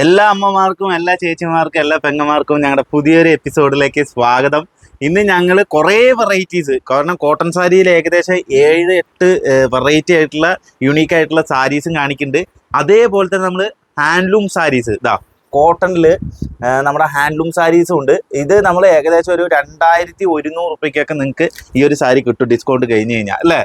എല്ലാ അമ്മമാർക്കും എല്ലാ ചേച്ചിമാർക്കും എല്ലാ പെങ്ങന്മാർക്കും ഞങ്ങളുടെ പുതിയൊരു എപ്പിസോഡിലേക്ക് സ്വാഗതം. ഇന്ന് ഞങ്ങൾ കുറേ വെറൈറ്റീസ് കാരണം കോട്ടൺ സാരിയിൽ ഏകദേശം ഏഴ് എട്ട് വെറൈറ്റി ആയിട്ടുള്ള യുണീക്ക് ആയിട്ടുള്ള സാരീസും കാണിക്കുന്നുണ്ട് അതേപോലെ തന്നെ നമ്മൾ ഹാൻഡ്ലൂം സാരീസ് ഇതാ കോട്ടണിൽ നമ്മുടെ ഹാൻഡ്ലൂം സാരീസും ഉണ്ട്. ഇത് നമ്മൾ ഏകദേശം ഒരു രണ്ടായിരത്തി ഒരുന്നൂറ് റുപ്യക്കൊക്കെ നിങ്ങൾക്ക് ഈ ഒരു സാരി കിട്ടും ഡിസ്കൗണ്ട് കഴിഞ്ഞ് കഴിഞ്ഞാൽ അല്ലേ.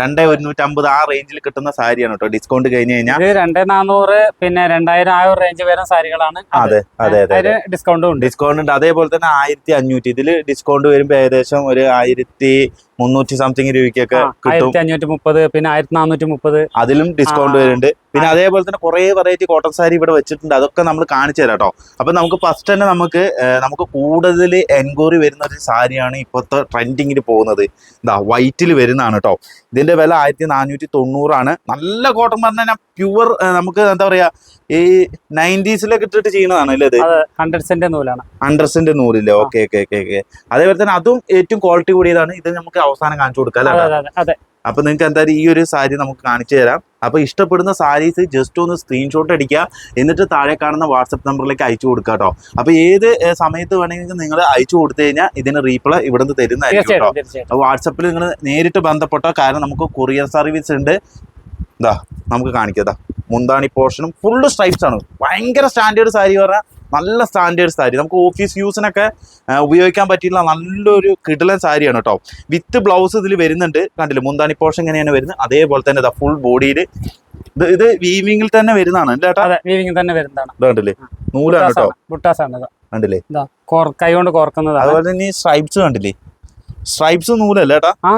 രണ്ടേ ഒരുന്നൂറ്റമ്പത് ആ റേഞ്ചിൽ കിട്ടുന്ന സാരിയാണ് കേട്ടോ. ഡിസ്കൗണ്ട് കഴിഞ്ഞ് കഴിഞ്ഞാൽ രണ്ടേ നാനൂറ് പിന്നെ രണ്ടായിരം ആ ഒരു റേഞ്ച് വരുന്ന സാരികളാണ്. അതെ അതെ അതെ ഡിസ്കൗണ്ട് ഉണ്ട്. ഡിസ്കൗണ്ട് ഉണ്ട്. അതേപോലെ തന്നെ ആയിരത്തി അഞ്ഞൂറ്റി ഇതിൽ ഡിസ്കൗണ്ട് വരുമ്പോൾ ഏകദേശം ഒരു ആയിരത്തി മുന്നൂറ്റി സംതിങ് രൂപയ്ക്കൊക്കെ കിട്ടും. ആയിരത്തി അഞ്ഞൂറ്റി മുപ്പത് പിന്നെ ആയിരത്തി നാനൂറ്റി മുപ്പത് അതിലും ഡിസ്കൗണ്ട്. വരുന്നുണ്ട്. പിന്നെ അതേപോലെ തന്നെ കുറെ വെറൈറ്റി കോട്ടൺ സാരി ഇവിടെ വെച്ചിട്ടുണ്ട്. അതൊക്കെ നമ്മൾ കാണിച്ചു തരാം കേട്ടോ. അപ്പൊ നമുക്ക് ഫസ്റ്റ് തന്നെ നമുക്ക് നമുക്ക് കൂടുതൽ എൻക്വയറി വരുന്ന ഒരു സാരിയാണ് ഇപ്പോഴത്തെ ട്രെൻഡിങ്ങിൽ പോകുന്നത്. എന്താ വൈറ്റിൽ വരുന്നതാണ് കേട്ടോ. ഇതിന്റെ വില ആയിരത്തി നാനൂറ്റി തൊണ്ണൂറാണ് നല്ല കോട്ടൺ പറഞ്ഞാൽ പ്യുവർ നമുക്ക് എന്താ പറയാ ഈ നയന്റീസിലൊക്കെ ഇട്ടിട്ട് ചെയ്യുന്നതാണ് അല്ലേ ഇത്? ഹൺഡ്രഡ് സെന്റ് നൂലാണ്. Hundred cent നൂലില്ലേ? Okay okay okay okay. അതേപോലെ തന്നെ അതും ഏറ്റവും ക്വാളിറ്റി കൂടിയതാണ്. ഇത് നമുക്ക് അവസാനം കാണിച്ചു കൊടുക്കാം അല്ലേ അതെ അതെ അപ്പൊ നിങ്ങൾക്ക് എന്തായാലും ഈ ഒരു സാരി നമുക്ക് കാണിച്ചു തരാം. അപ്പൊ ഇഷ്ടപ്പെടുന്ന സാരീസ് ജസ്റ്റ് ഒന്ന് സ്ക്രീൻഷോട്ട് അടിക്കുക. എന്നിട്ട് താഴെ കാണുന്ന വാട്സപ്പ് നമ്പറിലേക്ക് അയച്ചു കൊടുക്കുക കേട്ടോ. അപ്പൊ ഏത് സമയത്ത് വേണമെങ്കിൽ നിങ്ങൾ അയച്ചു കൊടുത്തു കഴിഞ്ഞാൽ ഇതിന് റീപ്ലൈ ഇവിടെ നിന്ന് തരുന്നതായിരിക്കും കേട്ടോ. വാട്സപ്പിൽ നിങ്ങൾ നേരിട്ട് ബന്ധപ്പെട്ടോ കാരണം നമുക്ക് കൊറിയർ സർവീസ് ഉണ്ട്. ഇതാ നമുക്ക് കാണിക്കാം. മുന്താണി പോർഷനും ഫുള്ള് സ്ട്രൈപ്സ് ആണ്. ഭയങ്കര സ്റ്റാൻഡേർഡ് സാരി പറഞ്ഞാൽ നല്ല സ്റ്റാൻഡേർഡ് സാരി നമുക്ക് ഓഫീസ് യൂസിനൊക്കെ ഉപയോഗിക്കാൻ പറ്റിയുള്ള നല്ലൊരു കിടലൻ സാരിയാണ് കേട്ടോ വിത്ത് ബ്ലൗസ് ഇതിൽ വരുന്നുണ്ട്. കണ്ടില്ല മുന്താണി പോർഷൻ എങ്ങനെയാണ് വരുന്നത്. അതേപോലെ തന്നെ ഇതാ ഫുൾ ബോഡിയിൽ ഇത് ഇത് വീവിങ്ങിൽ തന്നെ വരുന്നതാണ് അല്ലേ ചേട്ടാ അതെ തന്നെ വരുന്നതാണ്. ഇത് കണ്ടില്ലേ നൂലാണ് കേട്ടോ ബുട്ടാസാണ് ഇത്. കണ്ടില്ലേ? ഇതാ കോർ കൈ കൊണ്ട് കോർക്കുന്നതാണ്. അതുപോലെ തന്നെ സ്ട്രൈപ്സ് കണ്ടില്ലേ? സ്ട്രൈപ്സ് നൂലല്ലേ ആ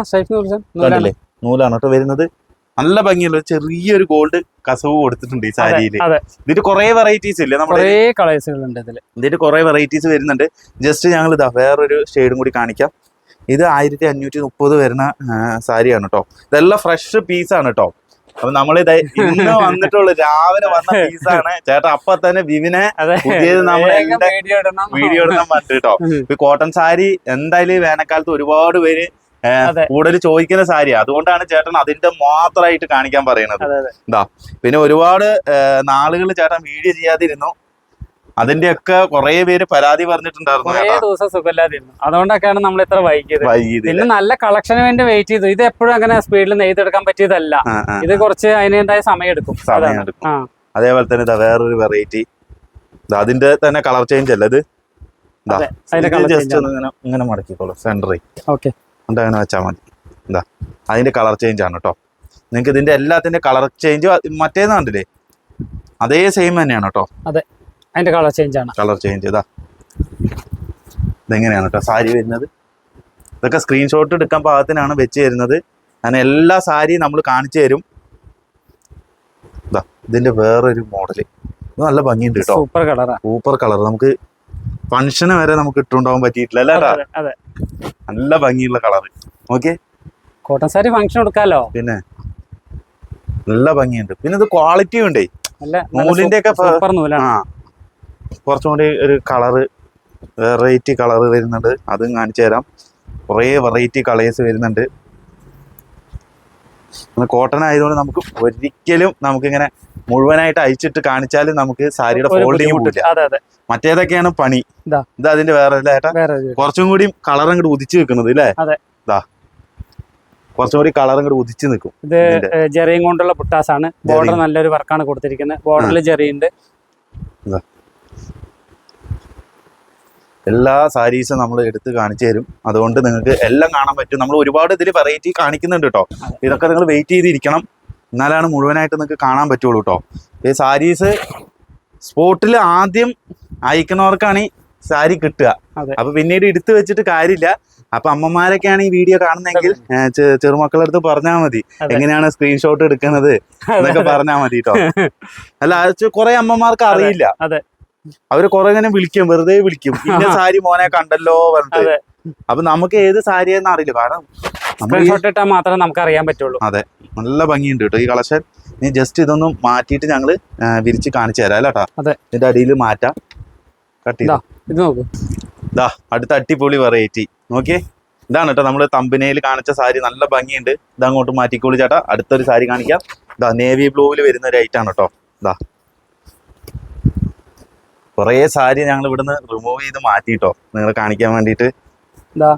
കണ്ടില്ലേ? നൂലാണ് കേട്ടോ വരുന്നത്. നല്ല ഭംഗിയുള്ള ചെറിയൊരു ഗോൾഡ് കസവ് കൊടുത്തിട്ടുണ്ട് ഈ സാരിയിൽ. സാരിയിൽ ഇതിന്റെ കുറെ വെറൈറ്റീസ് ഇല്ലേ നമ്മുടെ കളേഴ്സുകളുണ്ട് ഇതിന്റെ കുറെ വെറൈറ്റീസ് വരുന്നുണ്ട്. ജസ്റ്റ് ഞങ്ങൾ ഇതാ വേറൊരു ഷെയ്ഡും കൂടി കാണിക്കാം. ഇത് ആയിരത്തി അഞ്ഞൂറ്റി മുപ്പത് വരുന്ന സാരിയാണ് കേട്ടോ ഇതെല്ലാം ഫ്രഷ് പീസാണ് കേട്ടോ അപ്പൊ നമ്മളിത് ഇന്ന് വന്നിട്ടുള്ളു രാവിലെ വന്ന പീസാണ് ചേട്ടാ അപ്പൊ തന്നെ വിവിനെ പുതിയത് നമ്മൾ വീഡിയോ ഇടണം. കേട്ടോ. കോട്ടൺ സാരി എന്തായാലും വേനൽക്കാലത്ത് ഒരുപാട് പേര് കൂടുതൽ ചോദിക്കുന്ന സാരിയാ. അതുകൊണ്ടാണ് ചേട്ടൻ അതിന്റെ മാത്രമായിട്ട് കാണിക്കാൻ പറയുന്നത്. എന്താ പിന്നെ ഒരുപാട് നാളുകൾ ചേട്ടൻ വീഡിയോ ചെയ്യാതിരുന്നു. അതിന്റെയൊക്കെ കുറെ പേര് പരാതി പറഞ്ഞിട്ടുണ്ടായിരുന്നു കുറേ ചേട്ടാ ദിവസം സുഖമില്ലാതിരുന്നു. അതുകൊണ്ടൊക്കെയാണ് നമ്മൾ ഇത്ര വൈകിയത്. പിന്നെ നല്ല കളക്ഷന് വേണ്ടി വെയിറ്റ് ചെയ്തു. ഇത് എപ്പോഴും അങ്ങനെ സ്പീഡിൽ നെയ്തെടുക്കാൻ പറ്റിയതല്ല. ഇത് കുറച്ച് അതിനേതായ സമയം എടുക്കും സമയം എടുക്കും. അതേപോലെ തന്നെ ഇതാ വേറൊരു വെറൈറ്റി അതിന്റെ തന്നെ കളർ ചേഞ്ച് അല്ല ഇത്? ജസ്റ്റ് ഇങ്ങനെ ഇങ്ങനെ മടക്കിക്കോളൂ സെന്ററി ഓക്കെ അങ്ങനെ വെച്ചാൽ മതി. എന്താ അതിന്റെ കളർ ചേഞ്ച് ആണ് കേട്ടോ നിങ്ങൾക്ക് ഇതിന്റെ എല്ലാത്തിന്റെ കളർ ചേഞ്ച് മറ്റേന്ന് കണ്ടില്ലേ? അതേ സെയിം തന്നെയാണ് കേട്ടോ അതെ അതിന്റെ കളർ ചേഞ്ച് ആണ്. കളർ ചേഞ്ച് ഇതാ. ഇതെങ്ങനെയാണ് കേട്ടോ സാരി വരുന്നത്? ഇതൊക്കെ സ്ക്രീൻഷോട്ട് എടുക്കാൻ പാകത്തിനാണ് വെച്ച് തരുന്നത്. അങ്ങനെ എല്ലാ സാരിയും നമ്മൾ കാണിച്ചു തരും. ഇതാ ഇതിന്റെ വേറൊരു മോഡൽ ഇത് നല്ല ഭംഗിയുണ്ട് കേട്ടോ സൂപ്പർ കളർ സൂപ്പർ കളർ നമുക്ക് ഫംഗ്ഷന് വരെ നമുക്ക് ഇട്ടുണ്ടാവാൻ പറ്റിയിട്ടില്ല അല്ലേ അതെ നല്ല ഭംഗിയുള്ള colour okay? Cotton sari function എടുക്കാലോ പിന്നെ നല്ല ഭംഗിയുണ്ട്. പിന്നെ ഇത് ക്വാളിറ്റി ഉണ്ടേ. നൂലിന്റെ ഒക്കെ കുറച്ചും കൂടി ഒരു കളറ് വെറൈറ്റി കളർ വരുന്നുണ്ട്. അതും കാണിച്ചു തരാം. കുറേ വെറൈറ്റി കളേഴ്സ് വരുന്നുണ്ട്. കോട്ടൺ ആയതുകൊണ്ട് നമുക്ക് ഒരിക്കലും നമുക്ക് ഇങ്ങനെ മുഴുവനായിട്ട് അയച്ചിട്ട് കാണിച്ചാലും നമുക്ക് സാരിയുടെ ഫോൾഡിങ് കിട്ടില്ല പോകില്ല മറ്റേതൊക്കെയാണ് പണി? ഇതാ. അതിന്റെ വേറെ ഏട്ടാ കുറച്ചും കൂടി കളർ അങ്ങോട്ട് ഉദിച്ചു നിൽക്കുന്നത് അല്ലേ. ഇതാ. കുറച്ചും കൂടി കളർ അങ്ങോട്ട് ഉദിച്ചു നിൽക്കും ഇത് ജെറിയും കൊണ്ടുള്ള പുട്ടാസാണ്. ബോർഡർ നല്ലൊരു വർക്കാണ് കൊടുത്തിരിക്കുന്നത്. ബോർഡറിൽ ജെറി എല്ലാ സാരീസും നമ്മൾ എടുത്ത് കാണിച്ചു തരും. അതുകൊണ്ട് നിങ്ങൾക്ക് എല്ലാം കാണാൻ പറ്റും. നമ്മൾ ഒരുപാട് ഇതിൽ വെറൈറ്റി കാണിക്കുന്നുണ്ട് കേട്ടോ ഇതൊക്കെ നിങ്ങൾ വെയിറ്റ് ചെയ്തിരിക്കണം. എന്നാലാണ് മുഴുവനായിട്ട് നിങ്ങൾക്ക് കാണാൻ പറ്റുള്ളൂ കേട്ടോ ഈ സാരീസ് സ്പോട്ടിൽ ആദ്യം അയക്കുന്നവർക്കാണ് ഈ സാരി കിട്ടുക. അപ്പൊ പിന്നീട് എടുത്തു വെച്ചിട്ട് കാര്യമില്ല. അപ്പൊ അമ്മമാരൊക്കെയാണ് ഈ വീഡിയോ കാണുന്നെങ്കിൽ ചെറുമക്കളുടെ അടുത്ത് പറഞ്ഞാൽ മതി. എങ്ങനെയാണ് സ്ക്രീൻഷോട്ട് എടുക്കുന്നത് എന്നൊക്കെ പറഞ്ഞാൽ മതി കേട്ടോ അല്ല കുറെ അമ്മമാർക്ക് അറിയില്ല. അവർ കുറെ ഇങ്ങനെ വിളിക്കും വെറുതെ വിളിക്കും. ഇന്ന സാരി മോനെ കണ്ടല്ലോ പറഞ്ഞിട്ട്. അപ്പൊ നമുക്ക് ഏത് സാരി എന്ന് അറിയില്ല. കാരണം നമ്മൾ ഈ സ്ക്രീൻഷോട്ട് ഇട്ടാൽ മാത്രമേ നമുക്ക് അറിയാൻ പറ്റുള്ളൂ. അതെ. നല്ല ഭംഗിയുണ്ട് കേട്ടോ ഈ കളക്ഷൻ. നീ ജസ്റ്റ് ഇതൊന്നും മാറ്റിയിട്ട് ഞങ്ങൾ വിരിച്ച് കാണിച്ചു തരാം അല്ലേ അതെ. ഇതിന്റെ അടിയിൽ മാറ്റാം. കട്ട് ചെയ്ത്. ഇതാ. ഇത് നോക്കൂ. ഇതാ അടുത്ത അടിപൊളി വെറൈറ്റി നോക്കിയേ. ഇതാണ് കേട്ടോ നമ്മൾ തമ്പനയിൽ കാണിച്ച സാരി. നല്ല ഭംഗിയുണ്ട്. ഇത് അങ്ങോട്ട് മാറ്റിക്കോളി ചേട്ടാ. അടുത്തൊരു സാരി കാണിക്കാം. ഇതാ നേവി ബ്ലൂവിൽ വരുന്ന ഒരു ഐറ്റാണ് കേട്ടോ ഇതാ കുറേ സാരി ഞങ്ങൾ ഇവിടുന്ന് റിമൂവ് ചെയ്ത് മാറ്റിട്ടോ. നിങ്ങൾ കാണിക്കാൻ വേണ്ടിട്ട് ഇതാ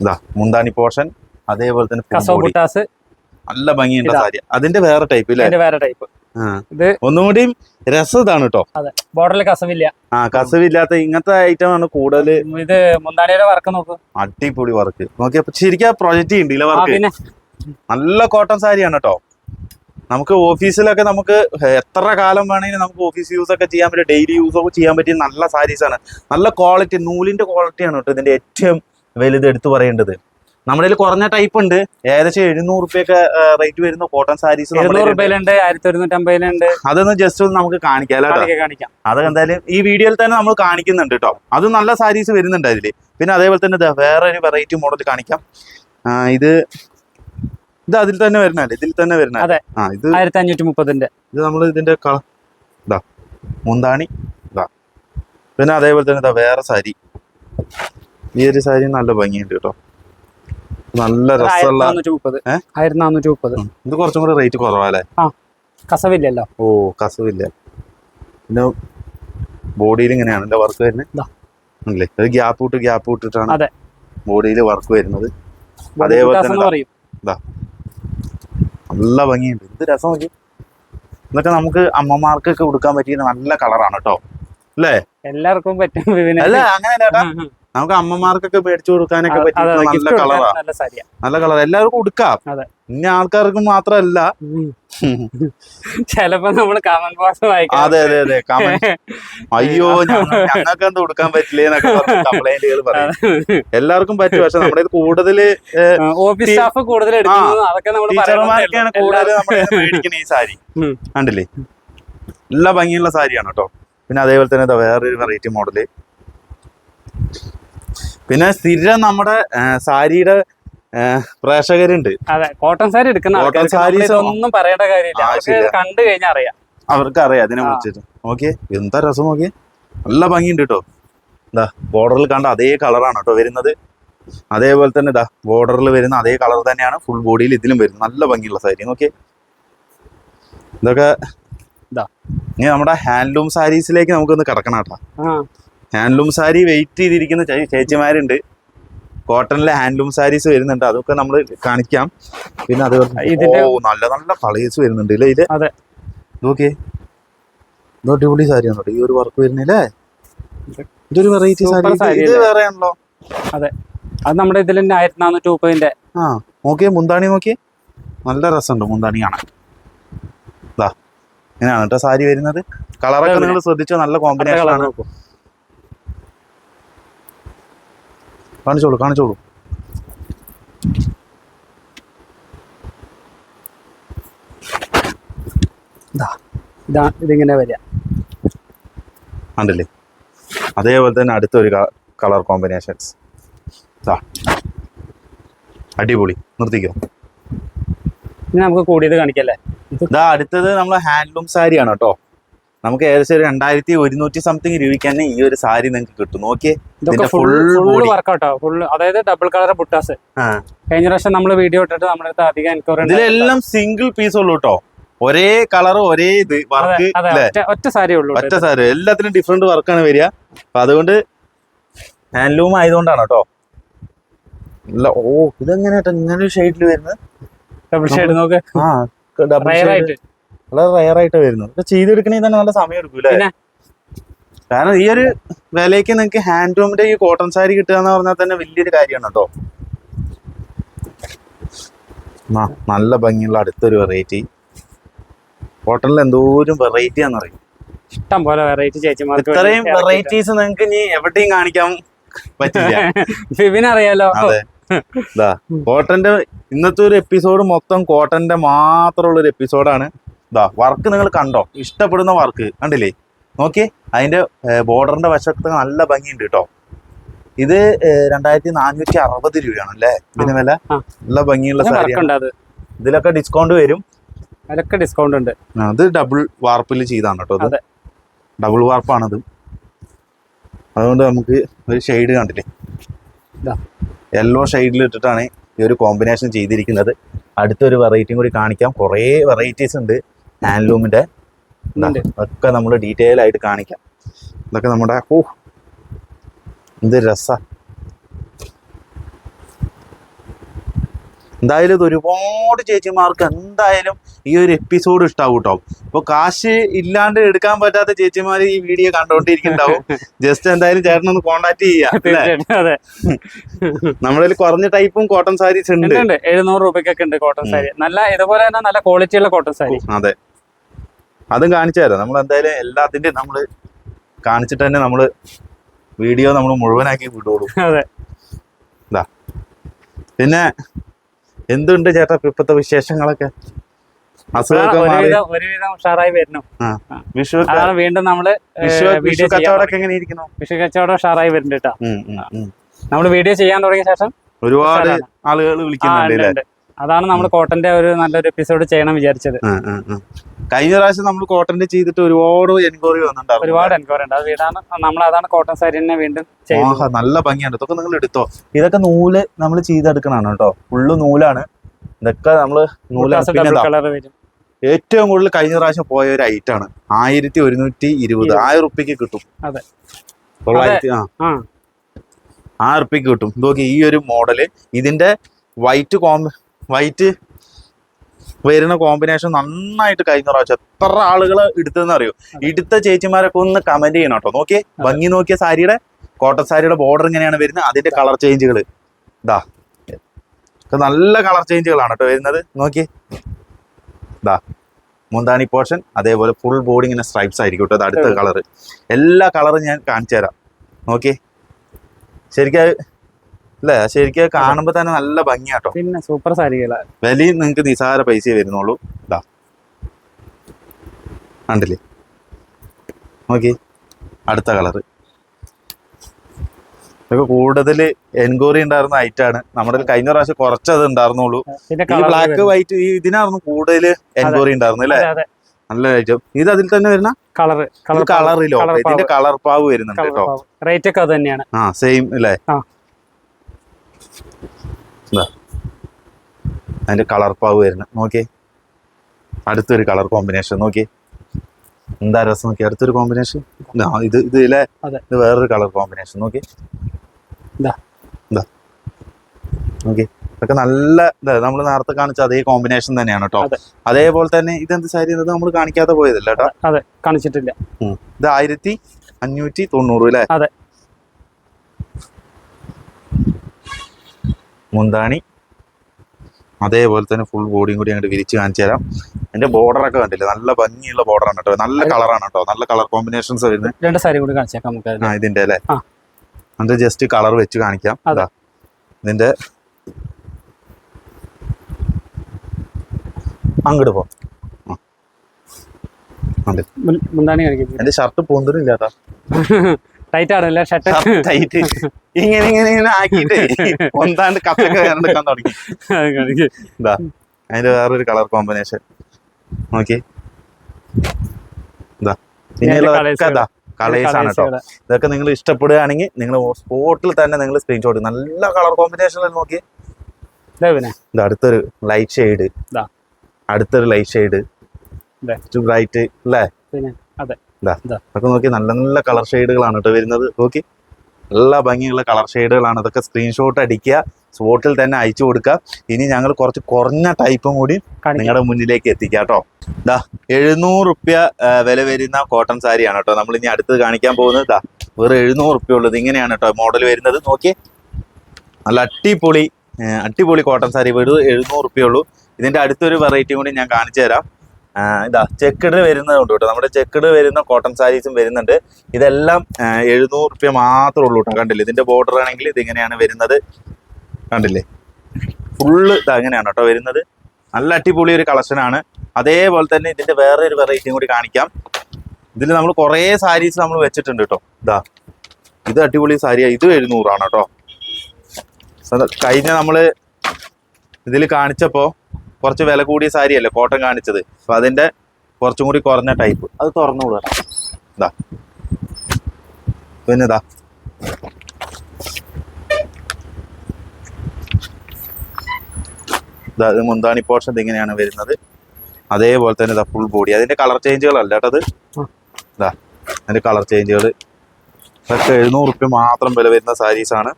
ഇതാ മുന്താണി പോർഷൻ അതേപോലെ തന്നെ നല്ല ഭംഗിയുണ്ട് സാരി. അതിന്റെ വേറെ ടൈപ്പ് അതിന്റെ വേറെ ടൈപ്പ് ഇത് ഒന്നുകൂടിയും രസം ഇതാണ് കേട്ടോ ബോർഡറിൽ കസവില്ല. ആ കസവില്ലാത്ത ഇങ്ങനത്തെ ഐറ്റം ആണ് കൂടുതൽ ഇത് മുന്താനിയുടെ വർക്ക് നോക്ക്. അടിപൊളി വർക്ക് നോക്കിയപ്പോ ശരിക്കും പ്രൊജക്റ്റ് ഉണ്ട് ഇല്ല വർക്ക് നല്ല കോട്ടൺ സാരിയാണ് കേട്ടോ നമുക്ക് ഓഫീസിലൊക്കെ നമുക്ക് എത്ര കാലം വേണമെങ്കിലും നമുക്ക് ഓഫീസ് യൂസ് ഒക്കെ ചെയ്യാൻ പറ്റും. ഡെയിലി യൂസ് ഒക്കെ ചെയ്യാൻ പറ്റിയ നല്ല സാരീസ് ആണ്. നല്ല ക്വാളിറ്റി നൂലിന്റെ ക്വാളിറ്റിയാണ് കേട്ടോ ഇതിന്റെ ഏറ്റവും വലുത് എടുത്തു പറയേണ്ടത്. നമ്മുടെ കയ്യിൽ കുറഞ്ഞ ടൈപ്പ് ഉണ്ട്. ഏകദേശം എഴുന്നൂറ് റുപ്യൊക്കെ റേറ്റ് വരുന്ന കോട്ടൺ സാരീസ് രൂപയിലുണ്ട് ആയിരത്തി അതൊന്ന് ജസ്റ്റ് ഒന്ന് നമുക്ക് കാണിക്കാം അല്ലേ കാണിക്കാം കാണിക്കാം. അത് എന്തായാലും ഈ വീഡിയോയിൽ തന്നെ നമ്മൾ കാണിക്കുന്നുണ്ട് കേട്ടോ. അത് നല്ല സാരീസ് വരുന്നുണ്ട് അതിൽ. പിന്നെ അതേപോലെ തന്നെ വേറെ ഒരു വെറൈറ്റി മോഡൽ കാണിക്കാം. ഇത് ഇത് അതിൽ തന്നെ വരുന്നല്ലേ ഇതിൽ തന്നെ വരുന്ന അതെ. ആ ഇത് ആയിരത്തി അഞ്ഞൂറ്റി മുപ്പതിന്റെ ഇത് നമ്മൾ ഇതിന്റെ കള ഇതാ മുന്താണി ഇതാ. പിന്നെ അതേപോലെ തന്നെ ഇതാ വേറെ സാരി. ഈ ഒരു സാരി നല്ല ഭംഗിയുണ്ട് കേട്ടോ. നല്ല രസമുള്ള? ആയിരത്തി നാനൂറ്റി മുപ്പത്. ഇത് കുറച്ചും കൂടെ റേറ്റ് കുറവല്ലേ? കസവില്ലല്ലോ. ഓ കസവില്ല. പിന്നെ ബോഡിയിൽ ഇങ്ങനെയാണല്ലേ വർക്ക് വരുന്നത്? ദാ. അല്ലേ? ഒരു ഗ്യാപ്പ് വിട്ട് ഗ്യാപ്പ് വിട്ടിട്ടാണ് ബോഡിയിൽ വർക്ക് വരുന്നത്. അതേപോലെ തന്നെ നല്ല ഭംഗിയുണ്ട്. ഇത് രസം നോക്കി എന്നിട്ട് നമുക്ക് അമ്മമാർക്കൊക്കെ കൊടുക്കാൻ പറ്റിയ നല്ല കളറാണ് കേട്ടോ അല്ലേ? എല്ലാവർക്കും പറ്റും. അല്ല അങ്ങനെ ചേട്ടാ. നമുക്ക് അമ്മമാർക്കൊക്കെ മേടിച്ചു കൊടുക്കാനൊക്കെ പറ്റിയ നല്ല കളറാണ് നല്ല കളർ എല്ലാവർക്കും കൊടുക്കാം ഇനി ഇന്ന ആൾക്കാർക്ക് മാത്രമല്ല ചിലപ്പോ നമ്മൾ കമന്റ് ബോക്സ് വായിക്കാം അതെ അതെ അതെ. കമന്റ് അയ്യോ ഞങ്ങൾക്ക് എന്ത് കൊടുക്കാൻ പറ്റില്ലേ എന്നൊക്കെ കംപ്ലൈന്റുകൾ പറയും. എല്ലാവർക്കും പറ്റും പക്ഷെ നമ്മുടെ കൂടുതൽ ഓഫീസ് സ്റ്റാഫ് കൂടുതൽ അതൊക്കെ നമ്മൾ ടീച്ചർമാർക്കാണ് കൂടുതൽ നമ്മൾ മേടിക്കണ ഈ സാരി. കണ്ടില്ലേ? നല്ല ഭംഗിയുള്ള സാരിയാണ് കേട്ടോ. പിന്നെ അതേപോലെ തന്നെ വേറൊരു വെറൈറ്റി മോഡൽ പിന്നെ സ്ഥിരം നമ്മുടെ സാരിയുടെ പ്രേക്ഷകരുണ്ട്. അതെ കോട്ടൺ സാരി എടുക്കുന്ന കോട്ടൺ സാരീസ് ഒന്നും പറയേണ്ട കാര്യമില്ല. കണ്ടു കഴിഞ്ഞാൽ അറിയാം. അവർക്ക് അറിയാം അതിനെ. കുറിച്ചിട്ട്. നോക്കിയേ എന്താ രസം നോക്കിയേ. നല്ല ഭംഗിയുണ്ട് കേട്ടോ എന്താ ബോർഡറിൽ കണ്ട അതേ കളറാണ് കേട്ടോ വരുന്നത്. അതേപോലെ തന്നെ ഇതാ ബോർഡറിൽ വരുന്ന അതേ കളർ തന്നെയാണ് ഫുൾ ബോഡിയിൽ ഇതിലും വരുന്നത്. നല്ല ഭംഗിയുള്ള സാരി നോക്കിയേ. ഇതൊക്കെ ഇതാ. ഇനി നമ്മുടെ ഹാൻഡ്ലൂം സാരീസിലേക്ക് നമുക്കൊന്ന് കിടക്കണം കേട്ടോ ഹാൻഡ്ലൂം സാരി വെയിറ്റ് ചെയ്തിരിക്കുന്ന ചേച്ചിമാരുണ്ട്. കോട്ടണിലെ ഹാൻഡ്ലൂം സാരീസ് വരുന്നുണ്ട്. അതൊക്കെ നമ്മൾ കാണിക്കാം. പിന്നെ അത് നല്ല നല്ല കളേഴ്സ് വരുന്നുണ്ട് ഇല്ലേ ഇത് അതെ. നോക്കിയേ. ഇത് അടിപൊളി സാരിയാണ്? ഈ ഒരു വർക്ക് വരുന്നില്ലേ ഇത് ഇതൊരു വെറൈറ്റി സാരി. ഇത്? വേറെ ആണല്ലോ അത്. നമ്മുടെ ഇതിൽ തന്നെ ആയിരത്തി നാനൂറ്റി മുപ്പതിന്റെ. ആ നോക്കിയേ മുന്താണി നോക്കിയേ. നല്ല രസമുണ്ട് മുന്താണി കാണാൻ. ഇതാ ഇങ്ങനെയാണ് കേട്ടോ സാരി വരുന്നത്. കളറൊക്കെ നിങ്ങൾ ശ്രദ്ധിച്ചോ? നല്ല കോമ്പിനേഷൻ ആണ്. ആണ് നോക്കൂ കാണിച്ചോളൂ കാണിച്ചോളൂ. ഇതാ ഇതിങ്ങനെ വരിക. കണ്ടില്ലേ? അതേപോലെ തന്നെ അടുത്തൊരു കളർ കോമ്പിനേഷൻസ്. അടിപൊളി. നിർത്തിക്കോ? ഇനി നമുക്ക് കൂടിയത് കാണിക്കല്ലേ? ഇതാ അടുത്തത് നമ്മൾ ഹാൻഡ്ലൂം സാരിയാണ് കേട്ടോ. നമുക്ക് ഏകദേശം ഒരു രണ്ടായിരത്തി ഒരുന്നൂറ്റി സംതിങ് രൂപയ്ക്ക് തന്നെ ഈ ഒരു സാരി നിങ്ങൾക്ക് കിട്ടും. നോക്കിയേ ഫുൾ വർക്കൗട്ടോ ഫുൾ അതായത് ഡബിൾ കളർ ബുട്ടാസ്. കഴിഞ്ഞ പ്രാവശ്യം നമ്മൾ വീഡിയോ ഇട്ടിട്ട് നമ്മുടെ അടുത്ത് അധികം എൻക്വയറി ഇതിലെല്ലാം സിംഗിൾ പീസ് ഉള്ളൂ കേട്ടോ ഒരേ കളർ ഒരേ ഇത് വർക്ക് ഒറ്റ സാരി ഉള്ളൂ ഒറ്റ സാരി. എല്ലാത്തിനും ഡിഫറെന്റ് വർക്കാണ് വരിക. അപ്പൊ അതുകൊണ്ട് ഹാൻഡ്ലൂം ആയതുകൊണ്ടാണ് കേട്ടോ ഇല്ല ഓ ഇതെങ്ങനെ ഇങ്ങനെ ഷെയ്ഡിൽ വരുന്നത്? ഡബിൾ ഷെയ്ഡ് നോക്ക്. ആ ഡബിൾ ആയിട്ട്. വളരെ റയർ ആയിട്ട് വരുന്നത് ഇത് ചെയ്തെടുക്കണമെങ്കിൽ തന്നെ നല്ല സമയം എടുക്കൂല? കാരണം ഈ ഒരു വിലയ്ക്ക് നിങ്ങൾക്ക് ഹാൻഡ്ലൂമിന്റെ ഈ കോട്ടൺ സാരി കിട്ടുക എന്ന് പറഞ്ഞാൽ തന്നെ വലിയൊരു കാര്യമാണ് കേട്ടോ. നല്ല ഭംഗിയുള്ള അടുത്തൊരു വെറൈറ്റി കോട്ടണിൽ എന്തോരം വെറൈറ്റി ആണെന്നറിയും ഇഷ്ടം പോലെ വെറൈറ്റി ചേച്ചിമാർക്ക് ഇത്രയും വെറൈറ്റീസ് നിങ്ങൾക്ക് ഇനി എവിടെയും കാണിക്കാൻ പറ്റില്ല. അറിയാലോ. കോട്ടന്റെ ഇന്നത്തെ ഒരു എപ്പിസോഡ് മൊത്തം കോട്ടന്റെ മാത്രമുള്ള ഒരു എപ്പിസോഡാണ് ഇതാ വർക്ക് നിങ്ങൾ കണ്ടോ? ഇഷ്ടപ്പെടുന്ന വർക്ക് കണ്ടില്ലേ? നോക്കി അതിന്റെ ബോർഡറിന്റെ വശത്ത് നല്ല ഭംഗിയുണ്ട് കേട്ടോ ഇത് രണ്ടായിരത്തി നാനൂറ്റി അറുപത് രൂപയാണ് അല്ലേ? ഇതിന് വില? നല്ല ഭംഗിയുള്ള സാരിയാണ് അത്. ഇതിലൊക്കെ ഡിസ്കൗണ്ട് വരും. അതിലൊക്കെ ഡിസ്കൗണ്ട് ഉണ്ട്. അത് ഡബിൾ വാർപ്പിൽ ചെയ്താണ് കേട്ടോ ഇത്. ഡബിൾ വാർപ്പാണത് അതുകൊണ്ട് നമുക്ക് ഒരു ഷെയ്ഡ് കണ്ടില്ലേ. യെല്ലോ ഷെയ്ഡിൽ ഇട്ടിട്ടാണ് ഈ ഒരു കോമ്പിനേഷൻ ചെയ്തിരിക്കുന്നത്. അടുത്തൊരു വെറൈറ്റിയും കൂടി കാണിക്കാം. കുറേ വെറൈറ്റീസ് ഉണ്ട്. ഹാൻഡ്ലൂമിന്റെ ദാ, ഒക്കെ നമ്മൾ ഡീറ്റെയിൽ ആയിട്ട് കാണിക്കാം. ഇതൊക്കെ നമ്മുടെ ഓ എന്ത് രസ. എന്തായാലും ഇത് ഒരുപാട് ചേച്ചിമാർക്ക് എന്തായാലും ഈ ഒരു എപ്പിസോഡ് ഇഷ്ടാവും കേട്ടോ അപ്പൊ കാശ് ഇല്ലാണ്ട് എടുക്കാൻ പറ്റാത്ത ചേച്ചിമാർ ഈ വീഡിയോ കണ്ടോണ്ടിരിക്കുന്നുണ്ടാവും. ജസ്റ്റ് എന്തായാലും ചേട്ടൻ ഒന്ന് കോണ്ടാക്ട് ചെയ്യാം നമ്മളിൽ നമ്മുടെ കുറഞ്ഞ ടൈപ്പും കോട്ടൺ സാരീസ് ഉണ്ട്. എഴുന്നൂറ് രൂപയ്ക്കൊക്കെ ഉണ്ട് കോട്ടൺ സാരി നല്ല ഇതുപോലെ തന്നെ നല്ല ക്വാളിറ്റിയുള്ള കോട്ടൺ സാരി അതെ. അതും കാണിച്ചു തരാം. നമ്മൾ എന്തായാലും എല്ലാത്തിന്റെയും നമ്മൾ കാണിച്ചിട്ട് തന്നെ നമ്മൾ വീഡിയോ നമ്മൾ മുഴുവനാക്കി വിടുകയുള്ളൂ അതെ. ഇതാ പിന്നെ എന്തുണ്ട് ചേട്ടാ ഇപ്പത്തെ വിശേഷങ്ങളൊക്കെ? അസുഖമൊക്കെ വീണ്ടും നമ്മൾ വിഷു കച്ചവടമൊക്കെ എങ്ങനെ ഇരിക്കുന്നു? വിഷു കച്ചവടം ഉഷാറായി വരുന്നുണ്ട് കേട്ടോ. നമ്മൾ വീഡിയോ ചെയ്യാൻ തുടങ്ങിയ ശേഷം ഒരുപാട്. ആളുകൾ വിളിക്കുന്നുണ്ട് അതാണ് നമ്മൾ കോട്ടന്റെ ഒരു നല്ലൊരു എപ്പിസോഡ് ചെയ്യണം വിചാരിച്ചത്. കഴിഞ്ഞ പ്രാവശ്യം നമ്മൾ കോട്ടന്റെ ചെയ്തിട്ട് ഒരുപാട് എൻക്വയറി ഒരുപാട് എൻക്വയറി ഉണ്ട്. അത് വീടാണ്. നമ്മൾ അതാണ് കോട്ടൺ സാരി തന്നെ വീണ്ടും നല്ല ഭംഗിയാണ് ഇതൊക്കെ നിങ്ങൾ എടുത്തോ? ഇതൊക്കെ നൂൽ നമ്മൾ ചെയ്തെടുക്കണാണ് കേട്ടോ. ഫുള്ള് നൂലാണ്. ഇതൊക്കെ നമ്മൾ നൂലാണ് ഏറ്റവും കൂടുതൽ കഴിഞ്ഞ പ്രാവശ്യം പോയ ഒരു ഐറ്റം ആണ്. ആയിരത്തി ഒരുന്നൂറ്റി ഇരുപത്. ആയിരം ഉറുപ്പിക്ക് കിട്ടും. അതെ. തൊള്ളായിരത്തി ആ. ആ. കിട്ടും. നോക്കി ഈ ഒരു മോഡൽ ഇതിന്റെ വൈറ്റ് കോമ്പ വൈറ്റ് വരുന്ന കോമ്പിനേഷൻ നന്നായിട്ട് കഴിഞ്ഞ പ്രാവശ്യം എത്ര ആളുകൾ എടുത്തെന്ന് അറിയോ? ഇടുത്ത ചേച്ചിമാരൊക്കെ ഒന്ന് കമന്റ് ചെയ്യണം കേട്ടോ. നോക്കിയേ ഭംഗി നോക്കിയ സാരിയുടെ കോട്ടൺ സാരിയുടെ ബോർഡർ ഇങ്ങനെയാണ് വരുന്നത്. അതിന്റെ കളർ ചേഞ്ചുകൾ ഇതാ നല്ല കളർ ചേഞ്ചുകളാണ് കേട്ടോ വരുന്നത്. നോക്കിയേ. ഇതാ മുന്താണി പോർഷൻ അതേപോലെ ഫുൾ ബോഡി ഇങ്ങനെ സ്ട്രൈപ്സ് ആയിരിക്കും കേട്ടോ. അത് അടുത്ത കളർ എല്ലാ കളറും ഞാൻ കാണിച്ചു തരാം നോക്കിയേ. ശരിക്കും അല്ലേ? ശരിക്കും കാണുമ്പോ കാണുമ്പോൾ തന്നെ നല്ല ഭംഗിയാട്ടോ പിന്നെ സൂപ്പർ സാരികളാ. വിലയും നിങ്ങൾക്ക് നിസാര പൈസ വരുന്നുള്ളൂ. ഇതാ കണ്ടില്ലേ? നോക്കി. അടുത്ത കളറ് ഇതൊക്കെ കൂടുതൽ എൻക്വയറി ഉണ്ടായിരുന്ന ഐറ്റാണ് നമ്മുടെ കഴിഞ്ഞ പ്രാവശ്യം കുറച്ചത് ഉണ്ടായിരുന്നുള്ളൂ. ഈ ബ്ലാക്ക് വൈറ്റ് ഈ ഇതിനായിരുന്നു കൂടുതൽ എൻക്വയറി ഉണ്ടായിരുന്നു അല്ലേ? നല്ല ഐറ്റം ഇത് അതിൽ തന്നെ വരുന്ന? കളർ കളർ കളറിലോ ഇതിന്റെ കളർ പാവ് വരുന്നുണ്ട് കേട്ടോ റേറ്റ് ഒക്കെ അത് തന്നെയാണ്. ആ സെയിം അല്ലേ ആ. ഇതാ. അതിന്റെ കളർ പാവ് വരുന്നത് നോക്കിയേ. അടുത്തൊരു കളർ കോമ്പിനേഷൻ നോക്കിയേ. എന്താ രസം നോക്കി അടുത്തൊരു കോമ്പിനേഷൻ ഇത് ഇത് അതെ. ഇത് വേറൊരു കളർ കോമ്പിനേഷൻ നോക്കി ഇതാ. ഇതാ. നോക്കി ഇതൊക്കെ നല്ല നമ്മൾ നേരത്തെ കാണിച്ച അതേ കോമ്പിനേഷൻ തന്നെയാണ് കേട്ടോ അതേപോലെ തന്നെ ഇതെന്ത് സാരി എന്നത് നമ്മൾ കാണിക്കാതെ പോയതല്ല കേട്ടോ അതെ കാണിച്ചിട്ടില്ല. ഇത് ആയിരത്തി അഞ്ഞൂറ്റി തൊണ്ണൂറ് അല്ലേ? മുന്താണി. അതേപോലെ തന്നെ ഫുൾ ബോഡിയും കൂടി അങ്ങോട്ട് വിരിച്ച് കാണിച്ചു തരാം. അതിന്റെ ബോർഡർ ഒക്കെ കണ്ടില്ലേ? നല്ല ഭംഗിയുള്ള ബോർഡറാണ് കേട്ടോ. നല്ല. കളറാണ് കേട്ടോ. നല്ല കളർ കോമ്പിനേഷൻസ് വരുന്നത് രണ്ട് സാരി കൂടി കാണിച്ചേക്കാം നമുക്ക് ആ ഇതിന്റെ അല്ലേ? അത് ജസ്റ്റ് കളർ വെച്ച് കാണിക്കാം. അതാ. ഇതാ. ഇതിന്റെ അങ്ങോട്ട് പോ. എന്റെ ഷർട്ട് പൊന്തിരില്ലാട്ടാ ടൈറ്റ് ആണല്ലേ? ഷർട്ട് ടൈറ്റ് ഇങ്ങനെ ഇങ്ങനെ ഇങ്ങനെ ആക്കിയിട്ട് ഒന്നാണ്ട് കത്തൊക്കെ എടുക്കാൻ തുടങ്ങി. ഇതാ അതിന്റെ വേറൊരു കളർ കോമ്പിനേഷൻ. നോക്കി. ഇതാ ഇനിയുള്ളതൊക്കെ ഇതാ കളേഴ്സ് ആണ് കേട്ടോ. ഇതൊക്കെ നിങ്ങൾ ഇഷ്ടപ്പെടുകയാണെങ്കിൽ നിങ്ങൾ സ്പോട്ടിൽ തന്നെ നിങ്ങൾ സ്ക്രീൻഷോട്ട് നല്ല കളർ കോമ്പിനേഷൻ നോക്കി. ഇത് അടുത്തൊരു ലൈറ്റ് ഷെയ്ഡ്. അടുത്തൊരു ലൈറ്റ് ഷെയ്ഡ്. ബ്രൈറ്റ് അല്ലേ? അതെ. ഇതാ ഇതാ. അതൊക്കെ നോക്കി നല്ല നല്ല കളർ ഷെയ്ഡുകളാണ് കേട്ടോ വരുന്നത്. നോക്കി. നല്ല ഭംഗിയുള്ള കളർ ഷെയ്ഡുകളാണ്. അതൊക്കെ സ്ക്രീൻഷോട്ട് അടിക്കുക സ്പോട്ടിൽ തന്നെ അയച്ചു കൊടുക്കുക. ഇനി ഞങ്ങൾ കുറച്ച് കുറഞ്ഞ ടൈപ്പും കൂടി നിങ്ങളുടെ മുന്നിലേക്ക് എത്തിക്കാം കേട്ടോ. ദാ എഴുന്നൂറ് റുപ്യ വില വരുന്ന കോട്ടൺ സാരിയാണ് കേട്ടോ. നമ്മൾ ഇനി അടുത്തത് കാണിക്കാൻ പോകുന്നത്. ദാ വെറും എഴുന്നൂറ് റുപ്യ ഉള്ളത് ഇങ്ങനെയാണ് കേട്ടോ മോഡൽ വരുന്നത്. നോക്കിയേ നല്ല അട്ടിപൊളി അട്ടിപൊളി അടിപൊളി കോട്ടൺ സാരി വെറും എഴുന്നൂറ് റുപ്യ ഉള്ളൂ. ഇതിന്റെ അടുത്തൊരു വെറൈറ്റി കൂടി ഞാൻ കാണിച്ചു തരാം. ഇതാ ചെക്കഡ് വരുന്നതുണ്ട് കേട്ടോ. നമ്മുടെ ചെക്കിഡ് വരുന്ന കോട്ടൺ സാരീസും വരുന്നുണ്ട്. ഇതെല്ലാം എഴുന്നൂറ് റുപ്യ മാത്രമേ ഉള്ളൂ കേട്ടോ. കണ്ടില്ലേ? ഇതിന്റെ ബോർഡർ ആണെങ്കിൽ ഇതിങ്ങനെയാണ് വരുന്നത്. കണ്ടില്ലേ? ഫുള്ള് ഇത് അങ്ങനെയാണ് കേട്ടോ വരുന്നത്. നല്ല അടിപൊളി ഒരു കളക്ഷനാണ് അതേപോലെ തന്നെ ഇതിന്റെ വേറെ ഒരു വെറൈറ്റിയും കൂടി കാണിക്കാം. ഇതിൽ നമ്മൾ കുറേ സാരീസ് നമ്മൾ വെച്ചിട്ടുണ്ട് കേട്ടോ. ഇതാ ഇത് അടിപൊളി സാരിയാണ് ഇത് എഴുന്നൂറാണ് കേട്ടോ. കഴിഞ്ഞ നമ്മൾ ഇതിൽ കാണിച്ചപ്പോ കുറച്ച് വില കൂടിയ സാരിയല്ലേ കോട്ടൺ കാണിച്ചത്. അപ്പൊ അതിന്റെ കുറച്ചും കൂടി കുറഞ്ഞ ടൈപ്പ് അത് തുറന്നു വിടാം ഇതാ പിന്നെ ഇതാ ഇതാ മുന്താണി പോർഷൻ ഇങ്ങനെയാണ് വരുന്നത്. അതേപോലെ തന്നെ ഇതാ ഫുൾ ബോഡി അതിന്റെ കളർ ചേഞ്ചുകളല്ല അല്ല കേട്ടത്. ഇതാ അതിന്റെ കളർ ചേഞ്ചുകൾ ഇതൊക്കെ എഴുന്നൂറ് റുപ്യ മാത്രം വില വരുന്ന സാരീസാണ്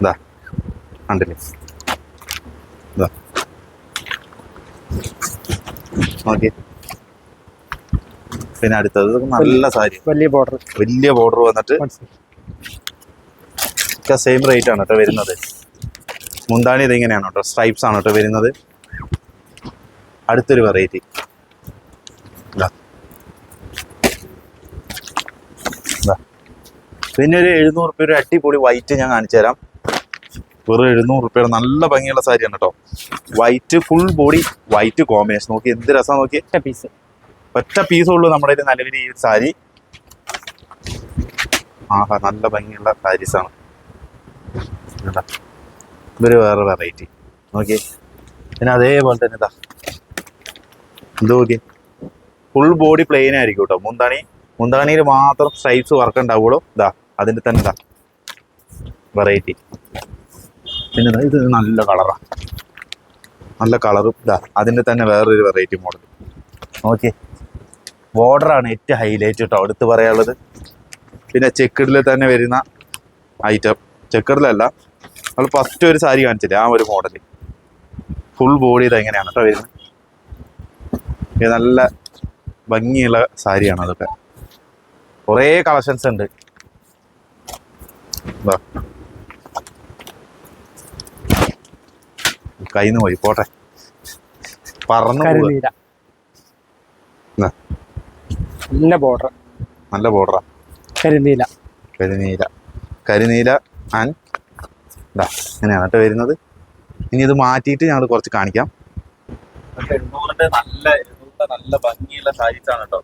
ഇതാ കണ്ടില്ലേ? നോക്കി. പിന്നെ അടുത്തത് നല്ല സാരി വലിയ ബോർഡർ വലിയ ബോർഡർ വന്നിട്ട് ഒക്കെ സെയിം റേറ്റ് ആണ് കേട്ടോ വരുന്നത്. മുന്താണി ഇത് ഇങ്ങനെയാണ് കേട്ടോ. സ്ട്രൈപ്സ് ആണ് കേട്ടോ വരുന്നത്. അടുത്തൊരു വെറൈറ്റി പിന്നെ ഒരു എഴുന്നൂറ് രൂപ ഒരു അടിപൊളി വൈറ്റ് ഞാൻ കാണിച്ചു തരാം വെറും എഴുന്നൂറ് റുപ്യ. നല്ല ഭംഗിയുള്ള സാരിയാണ് കേട്ടോ white full body white combination നോക്കി എന്ത് രസം നോക്കി. ഒറ്റ പീസ് ഒറ്റ പീസേ ഉള്ളൂ നമ്മുടെ കയ്യിൽ നിലവിൽ ഈ സാരി. ആഹാ നല്ല ഭംഗിയുള്ള സാരീസ് ആണ്. കണ്ടോ? ഇതൊരു വേറെ വെറൈറ്റി നോക്കി. പിന്നെ അതേപോലെ തന്നെ ഇതാ. ഇത് നോക്കി. ഫുൾ ബോഡി പ്ലെയിൻ ആയിരിക്കും കേട്ടോ മുന്താണി. മുന്താണിയിൽ മാത്രം സ്ട്രൈപ്സ് വർക്ക് ഉണ്ടാവുള്ളൂ. ഇതാ അതിന്റെ തന്നെ ഇതാ. വെറൈറ്റി പിന്നെ ഇതാ നല്ല കളറാണ് നല്ല കളറും. ഇതാ അതിന്റെ തന്നെ വേറൊരു വെറൈറ്റി മോഡൽ ഓക്കെ ബോർഡറാണ് ഏറ്റവും ഹൈലൈറ്റ് കേട്ടോ അടുത്ത് പറയാനുള്ളത്. പിന്നെ ചെക്കിഡിൽ തന്നെ വരുന്ന ഐറ്റം ചെക്കിഡിലല്ല നമ്മൾ ഫസ്റ്റ് ഒരു സാരി കാണിച്ചില്ലേ? ആ ഒരു മോഡൽ ഫുൾ ബോഡി ഇത് എങ്ങനെയാണ് കേട്ടോ വരുന്നത്? നല്ല ഭംഗിയുള്ള സാരിയാണ് അതൊക്കെ. കുറേ കളക്ഷൻസ് ഉണ്ട്. ദാ. കയ്യിൽ നിന്ന് പോയി. പോട്ടെ. പറന്നു? നല്ല ബോർഡർ നല്ല ബോർഡറാ കരിനീല. കരിനീല. കരിനീല ആൻഡ് ഇതാ ഇങ്ങനെയാണ് കേട്ടോ വരുന്നത്. ഇനി ഇത് മാറ്റിയിട്ട് ഞങ്ങൾ കുറച്ച് കാണിക്കാം. നല്ല നല്ല ഭംഗിയുള്ള സാധിച്ചാണ് ആണ് കേട്ടോ.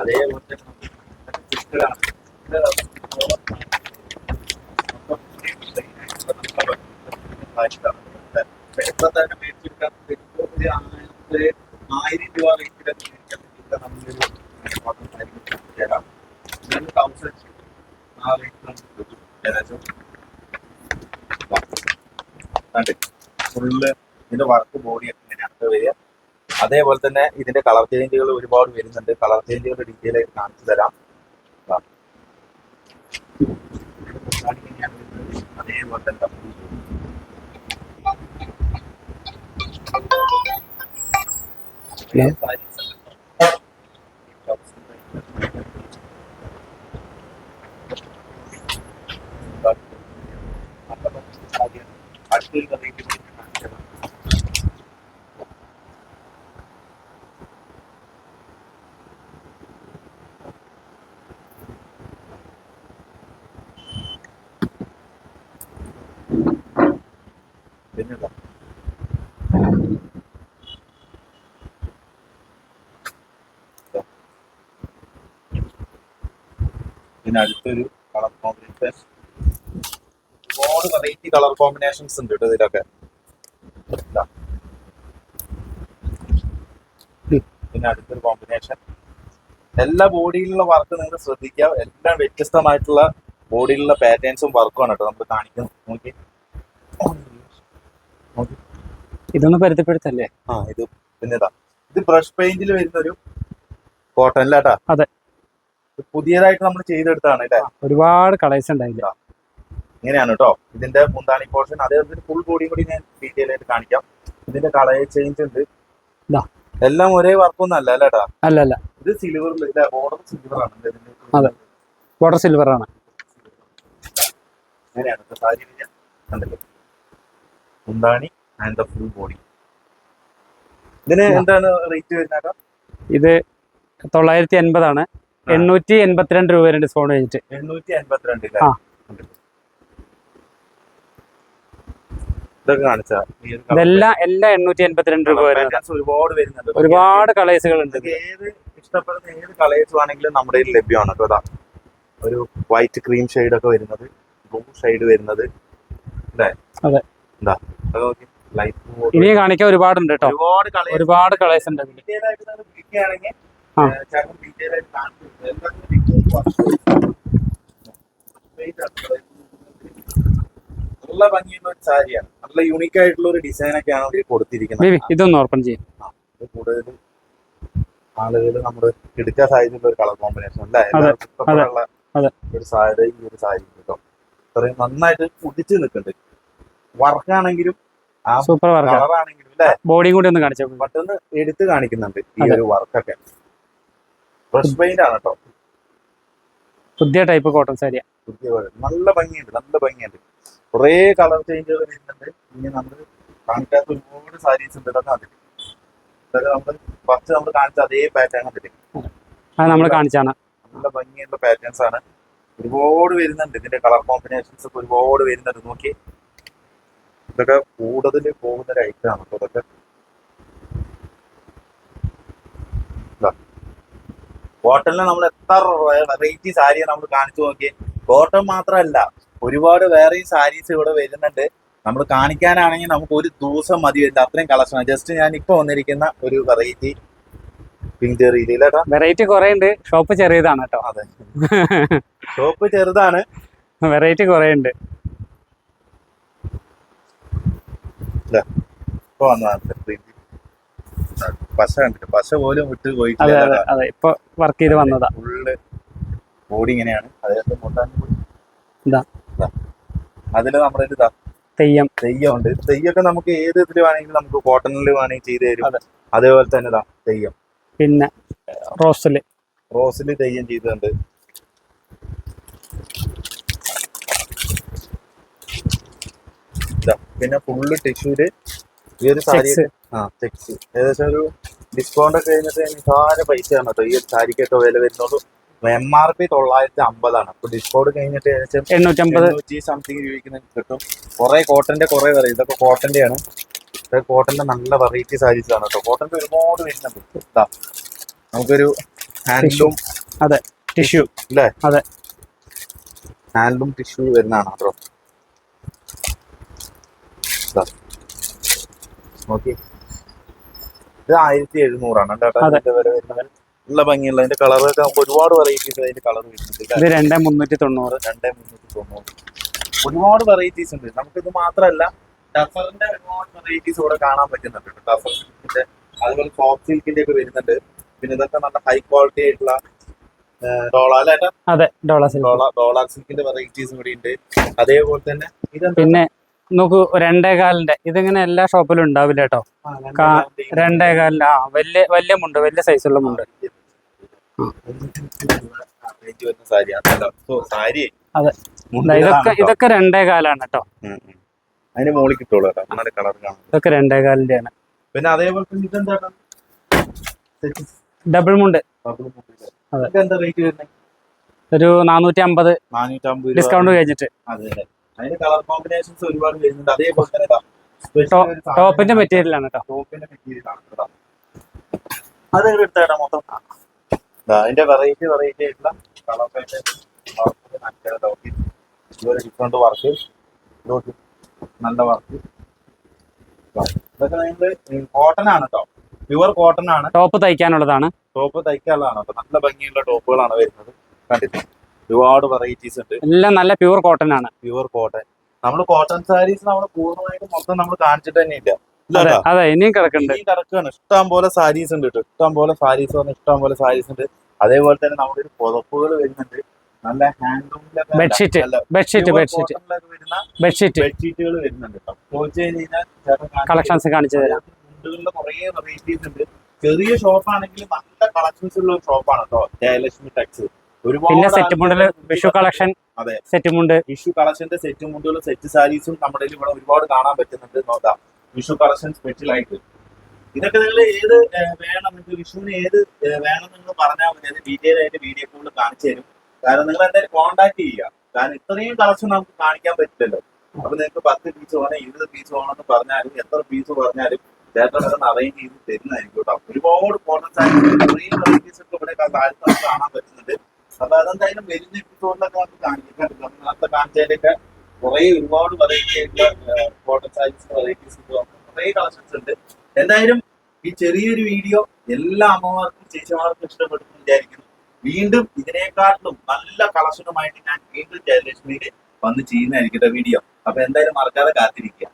അതേപോലെ തന്നെ ആയിരം രൂപ ഇതിന്റെ വർക്ക് ബോഡി ഒക്കെ ഇങ്ങനെയാണ് വരിക അതേപോലെ തന്നെ ഇതിന്റെ കളർ ചേഞ്ചുകൾ ഒരുപാട് വരുന്നുണ്ട്. കളർ ചേഞ്ചുകൾ ഡീറ്റെയിൽ ആയിട്ട് കാണിച്ചു തരാം. सकते हैं പിന്നെ അടുത്തൊരു കളർ കോമ്പിനേഷൻ ഒരുപാട് വെറൈറ്റി കളർ കോമ്പിനേഷൻസ് ഉണ്ട് കേട്ടോ ഇതിലൊക്കെ. ഇതാ. പിന്നെ അടുത്തൊരു കോമ്പിനേഷൻ എല്ലാ ബോഡിയിലുള്ള വർക്ക് നിങ്ങൾ ശ്രദ്ധിക്കുക. എല്ലാം വ്യത്യസ്തമായിട്ടുള്ള ബോഡിയിലുള്ള പാറ്റേൺസും വർക്കും ആണ് കേട്ടോ നമുക്ക് കാണിക്കുന്നത്. നോക്കി. ഇതൊന്ന് പരിധിപ്പെടുത്തല്ലേ ആ ഇത് പിന്നെ ഇതാ ബ്രഷ് പെയിന്റിൽ വരുന്ന ഒരു അല്ലാട്ടാ അതെ. പുതിയതായിട്ട് നമ്മൾ ചെയ്തെടുത്താണ് അല്ലേ? ഒരുപാട് കളേഴ്സ് ഉണ്ടായില്ല? ഇങ്ങനെയാണ് കേട്ടോ ഇതിന്റെ മുന്താണി പോർഷൻ അതേപോലെ ഫുൾ ബോഡിയും കൂടി ഞാൻ ഡീറ്റെയിൽ ആയിട്ട് കാണിക്കാം. ഇതിന്റെ കളർ ചേഞ്ച് ഉണ്ട്. എല്ലാം ഒരേ വർക്കൊന്നും അല്ല അല്ലേട്ടാ അല്ല അല്ല. ഇത് സിൽവർ ഓർഡർ സിൽവർ ആണ്. അതെ. ബോർഡർ സിൽവർ ആണ്. കണ്ടില്ലേ? മുന്താണി ആൻഡ് ദ ഫുൾ ബോഡി ഇതിന് എന്താണ് റേറ്റ് വരുന്നത് ഇത് തൊള്ളായിരത്തി എൺപതാണ്. എണ്ണൂറ്റി എൺപത്തിരണ്ട് രൂപ വരെ ഡിസ്കൗണ്ട് കഴിഞ്ഞിട്ട്. എണ്ണൂറ്റി എൺപത്തിരണ്ട് ആ. ഇതെല്ലാം എല്ലാം എണ്ണൂറ്റി എൺപത്തിരണ്ട് രൂപ ഒരുപാട് വരുന്നുണ്ട്. ഒരുപാട് കളേഴ്സുകൾ ഉണ്ട് ഏത് ഇഷ്ടപ്പെടുന്ന ഏത് കളേഴ്സ് ആണെങ്കിലും നമ്മുടെ കയ്യിൽ ലഭ്യമാണ് കേട്ടോ. ഒരു വൈറ്റ് ക്രീം ഷെയ്ഡ് ഒക്കെ വരുന്നത് ബ്ലൂ ഷെയ്ഡ് വരുന്നത് അതെ. എന്താ ഇനി കാണിക്കാൻ ഒരുപാടുണ്ട് കേട്ടോ. ഒരുപാട് കളേഴ്സ് ഉണ്ട് ഡീറ്റെയിൽ ആയിട്ട്. ചേട്ടൻ ഡീറ്റെയിൽ ആയിട്ട് കാണിച്ചു തരും. എല്ലാത്തിനും details പറഞ്ഞു തരും. Straight ആണ്. നല്ല ഭംഗിയുള്ള ഒരു സാരിയാണ് നല്ല യൂണിക് ആയിട്ടുള്ള ഒരു ഡിസൈൻ ഒക്കെയാണ് അവർ കൊടുത്തിരിക്കുന്നത് ഇതൊന്ന് ഓർപ്പൺ ചെയ്യും ഇത് കൂടുതൽ ആളുകൾ നമ്മുടെ എടുക്കാൻ സാധിച്ചിട്ടുള്ള ഒരു കളർ കോമ്പിനേഷൻ അല്ലേ. ഒരു സാരി ഈ ഒരു സാരി കേട്ടോ അത്രയും നന്നായിട്ട് കുതിച്ച് നിൽക്കുന്നുണ്ട് വർക്കാണെങ്കിലും സൂപ്പർ വർക്ക് കളറാണെങ്കിലും ബോഡിയും കൂടി ഒന്ന് കാണിച്ചു പെട്ടെന്ന് എടുത്ത് കാണിക്കുന്നുണ്ട് ഈ ഒരു വർക്കൊക്കെ ബ്രഷ് പെയിന്റ് ആണ് കേട്ടോ പുതിയ ടൈപ്പ് കോട്ടൺ സാരിയാ പുതിയ. നല്ല ഭംഗിയുണ്ട് നല്ല ഭംഗിയുണ്ട്. കുറേ കളർ ചേഞ്ചുകൾ വരുന്നുണ്ട്. ഇനി നമ്മൾ കാണിക്കാത്ത ഒരുപാട് സാരീസ് ഉണ്ട് ഇതൊക്കെ അതിൽ ഇതൊക്കെ നമ്മൾ ഫസ്റ്റ് നമ്മൾ കാണിച്ച അതേ പാറ്റേൺ അതിൽ അത് നമ്മൾ കാണിച്ചാണ്. നല്ല ഭംഗിയുള്ള പാറ്റേൺസ് ആണ്. ഒരുപാട് വരുന്നുണ്ട് ഇതിന്റെ കളർ കോമ്പിനേഷൻസ് ഒക്കെ ഒരുപാട് വരുന്നുണ്ട്. നോക്കി ഇതൊക്കെ കൂടുതൽ പോകുന്ന ഒരു ഐറ്റം ആണ് അപ്പൊ ഇതൊക്കെ കോട്ടണിൽ നമ്മൾ എത്ര വെറൈറ്റി സാരി നമ്മൾ കാണിച്ചു നോക്കി കോട്ടൺ മാത്രമല്ല ഒരുപാട് വേറെയും സാരീസ് ഇവിടെ വരുന്നുണ്ട്. നമ്മൾ കാണിക്കാനാണെങ്കിൽ നമുക്ക് ഒരു ദിവസം മതി വരില്ല. അത്രയും കളക്ഷൻ ജസ്റ്റ് ഞാൻ ഇപ്പൊ വന്നിരിക്കുന്ന ഒരു വെറൈറ്റി പിങ്ക് ചെറിയില്ലേട്ടാ വെറൈറ്റി കുറെ ഉണ്ട് ഷോപ്പ് ചെറിയതാണ് കേട്ടോ. അതെ. ഷോപ്പ് ചെറുതാണ്. വെറൈറ്റി കുറെ ഉണ്ട് ഇപ്പൊ വന്നതാണ്. പശ കണ്ടിട്ട് പശ പോലും വിട്ട് പോയിട്ടില്ല. അതെ അതെ ഇപ്പൊ വർക്ക് ചെയ്ത് വന്നതാ. ഫുള്ള് ബോഡി ഇങ്ങനെയാണ്. അതായത് മുട്ടാൻ ഇതാ. അതിൽ നമ്മുടെ ഇതാ. തെയ്യം. തെയ്യം ഉണ്ട് തെയ്യൊക്കെ നമുക്ക് ഏത് ഇതിൽ വേണമെങ്കിലും നമുക്ക് കോട്ടണിൽ വേണമെങ്കിൽ ചെയ്ത് തരും. അതേപോലെ തന്നെ ഇതാ തെയ്യം. പിന്നെ റോസിൽ. റോസിൽ തെയ്യം ചെയ്തിട്ടുണ്ട്. പിന്നെ ഫുള്ള് ടിഷ്യൂൽ ഈ ഒരു സാരി ആ ഏകദേശം ഒരു ഡിസ്കൗണ്ട് ഒക്കെ കഴിഞ്ഞിട്ട് നിസാര പൈസയാണ് കേട്ടോ. ഈ ഒരു സാരിക്കൊക്കെ വില വരുന്നുള്ളൂ എം ആർ പി തൊള്ളായിരത്തി അമ്പതാണ് അപ്പൊ ഡിസ്കൗണ്ട് കഴിഞ്ഞിട്ട് ഏകദേശം എണ്ണൂറ്റമ്പത്. എണ്ണൂറ്റി സംതിങ് രൂപയ്ക്ക് കിട്ടും. കുറെ കോട്ടന്റെ കുറെ വെറൈറ്റി ഇതൊക്കെ കോട്ടന്റെ ആണ്. കോട്ടന്റെ നല്ല വെറൈറ്റി സാരീസ് ആണ് കേട്ടോ. കോട്ടന്റെ ഒരുപാട് വരുന്നുണ്ട്. ഇതാ നമുക്കൊരു ഹാൻഡ്ലൂം അതെ ടിഷ്യൂ അല്ലേ? അതെ. ഹാൻഡ്ലൂം ടിഷ്യൂ വരുന്നതാണ് കേട്ടോ നോക്കി. ഇത് ആയിരത്തി എഴുന്നൂറാണ്. നല്ല ഭംഗിയുള്ള അതിന്റെ കളറൊക്കെ നമുക്ക് ഒരുപാട് വെറൈറ്റീസ് അതിന്റെ കളർ വരുന്നുണ്ട് ഇത് രണ്ടേ മുന്നൂറ്റി തൊണ്ണൂറ്. രണ്ടേ മുന്നൂറ്റി തൊണ്ണൂറ്. ഒരുപാട് വെറൈറ്റീസ് ഉണ്ട്. നമുക്ക് ഇത് മാത്രമല്ല ടഫറിന്റെ ഒരുപാട് വെറൈറ്റീസ് ഇവിടെ കാണാൻ പറ്റുന്നുണ്ട് ടഫർ സിൽക്കിന്റെ അതുപോലെ സോഫ്റ്റ് സിൽക്കിന്റെ ഒക്കെ വരുന്നുണ്ട്. പിന്നെ ഇതൊക്കെ നല്ല ഹൈ ക്വാളിറ്റി ആയിട്ടുള്ള ഡോളാലേട്ടാ അതെ ഡോളർ സിൽക്ക്. ഡോള ഡോളാർ സിൽക്കിന്റെ വെറൈറ്റീസ് കൂടി ഉണ്ട് അതേപോലെ തന്നെ ഇത് പിന്നെ നോക്കൂ രണ്ടേ കാലിന്റെ ഇതിങ്ങനെ എല്ലാ ഷോപ്പിലും ഉണ്ടാവില്ല കേട്ടോ. ആ, രണ്ട് കാ- കാലിന്റെ ഈ രണ്ടേ കാലിന്റെ ആ വലിയ വലിയ മുണ്ട് വലിയ സൈസുള്ള മുണ്ട്. അതെ. ഇതൊക്കെ. ഇതൊക്കെ രണ്ടേ കാലാണ് കേട്ടോ. അതിന് മുകളിൽ കിട്ടുള്ളൂ ഇതൊക്കെ രണ്ടേ ആണ് പിന്നെ അതേപോലെ തന്നെ ഇതെന്താണ്? ഡബിൾ മുണ്ട്. ഒരു നാനൂറ്റി അമ്പത് ഡിസ്കൗണ്ട് കഴിഞ്ഞിട്ട്. അതെ. അതിന് കളർ കോമ്പിനേഷൻസ് ഒരുപാട് വരുന്നുണ്ട്. അതേപോലെ തന്നെ ടോപ്പിന്റെ മെറ്റീരിയൽ ആണ് ടോപ്പിന്റെ മെറ്റീരിയൽ ആണ്. അത് എടുത്തേട്ടാ മൊത്തം? അതിന്റെ വെറൈറ്റി വെറൈറ്റി ആയിട്ടുള്ള കളർ ഇതുവരെ ഡിഫറെന്റ് വർക്ക് നല്ല വർക്ക് ഇതൊക്കെ നിങ്ങൾ കോട്ടൺ ആണ് കേട്ടോ പ്യുവർ കോട്ടൺ ആണ്. ടോപ്പ് തയ്ക്കാനുള്ളതാണ്. ടോപ്പ് തയ്ക്കാനുള്ളതാണ് നല്ല ഭംഗിയുള്ള ടോപ്പുകളാണ് വരുന്നത്. കണ്ടിട്ട് ഒരുപാട് വെറൈറ്റീസ് ഉണ്ട്. എല്ലാം നല്ല പ്യൂർ കോട്ടൺ ആണ്. പ്യൂർ കോട്ടൺ നമ്മൾ കോട്ടൺ സാരീസ് നമ്മൾ പൂർണമായിട്ട് മൊത്തം നമ്മൾ കാണിച്ചിട്ട് തന്നെ ഇല്ല അതെ ഇനിയും കിടക്കുന്നുണ്ട്. കിടക്കുകയാണ് ഇഷ്ടം പോലെ സാരീസ് ഉണ്ട് കേട്ടോ. ഇഷ്ടം പോലെ സാരീസ് പറഞ്ഞ ഇഷ്ടം പോലെ സാരീസ് ഉണ്ട്. അതേപോലെ തന്നെ നമ്മുടെ ഒരു പുതപ്പുകൾ വരുന്നുണ്ട്. നല്ല ഹാൻഡ്ലൂമിലൊക്കെ ബെഡ്ഷീറ്റ് ബെഡ്ഷീറ്റ് ബെഡ്ഷീറ്റ് വരുന്ന ബെഡ്ഷീറ്റ് ബെഡ്ഷീറ്റുകൾ വരുന്നുണ്ട് കളക്ഷൻസ് കാണിച്ചു തരാം. കുറേ വെറൈറ്റീസ് ഉണ്ട്. ചെറിയ ഷോപ്പാണെങ്കിൽ നല്ല കളക്ഷൻസ് ഉള്ള ഒരു ഷോപ്പാണ് കേട്ടോ. ജയലക്ഷ്മി ടെക്സ് പിന്നെ സെറ്റ് മുണ്ടിൽ ആൾക്കാര് വിഷു കളക്ഷൻ അതെ. സെറ്റ് മുണ്ട്. വിഷു കളക്ഷന്റെ സെറ്റ് മുണ്ടുകളും സെറ്റ് സാരീസും നമ്മുടെ ഇവിടെ ഒരുപാട് കാണാൻ പറ്റുന്നുണ്ട്. നോക്കാം. വിഷു കളക്ഷൻ സ്പെഷ്യൽ ആയിട്ട്. ഇതൊക്കെ നിങ്ങൾ ഏത് വേണം? നിങ്ങൾക്ക് വിഷുവിന് ഏത് വേണം നിങ്ങൾ പറഞ്ഞാൽ മതി. അത് ഡീറ്റെയിൽ ആയിട്ട് വീഡിയോ കോളിൽ കാണിച്ചു തരും. കാരണം നിങ്ങൾ എന്തായാലും കോൺടാക്ട് ചെയ്യുക. കാരണം ഇത്രയും കളക്ഷൻ നമുക്ക് കാണിക്കാൻ പറ്റില്ലല്ലോ. അപ്പൊ നിങ്ങൾക്ക് പത്ത് പീസ് വേണം ഇരുപത് പീസ് വേണമെന്ന് പറഞ്ഞാലും എത്ര പീസ് പറഞ്ഞാലും ചേട്ടൻ അതൊന്ന് അറേഞ്ച് ചെയ്ത് തരുന്നതായിരിക്കും കേട്ടോ. ഒരുപാട് കോട്ടൺ സാരീസ് ഇത്രയും വെറൈറ്റീസ് ഒക്കെ ഇവിടെ നമുക്ക് കാണാൻ പറ്റുന്നുണ്ട്. അപ്പൊ അതെന്തായാലും വരുന്ന എപ്പിസോഡിലൊക്കെ നമുക്ക് കാണിക്കാൻ നമ്മൾ നേരത്തെ കാണിച്ചതിലൊക്കെ കുറെ ഒരുപാട് ഉണ്ട്. എന്തായാലും ഈ ചെറിയൊരു വീഡിയോ എല്ലാ അമ്മമാർക്കും ചേച്ചിമാർക്കും ഇഷ്ടപ്പെടുന്നു വിചാരിക്കുന്നു. വീണ്ടും ഇതിനേക്കാട്ടിലും നല്ല കളക്ഷനുമായിട്ട് ഞാൻ വീണ്ടും ജയലക്ഷ്മിയിൽ വന്ന് ചെയ്യുന്നതായിരിക്കും വീഡിയോ. അപ്പൊ എന്തായാലും മറക്കാതെ കാത്തിരിക്കുക.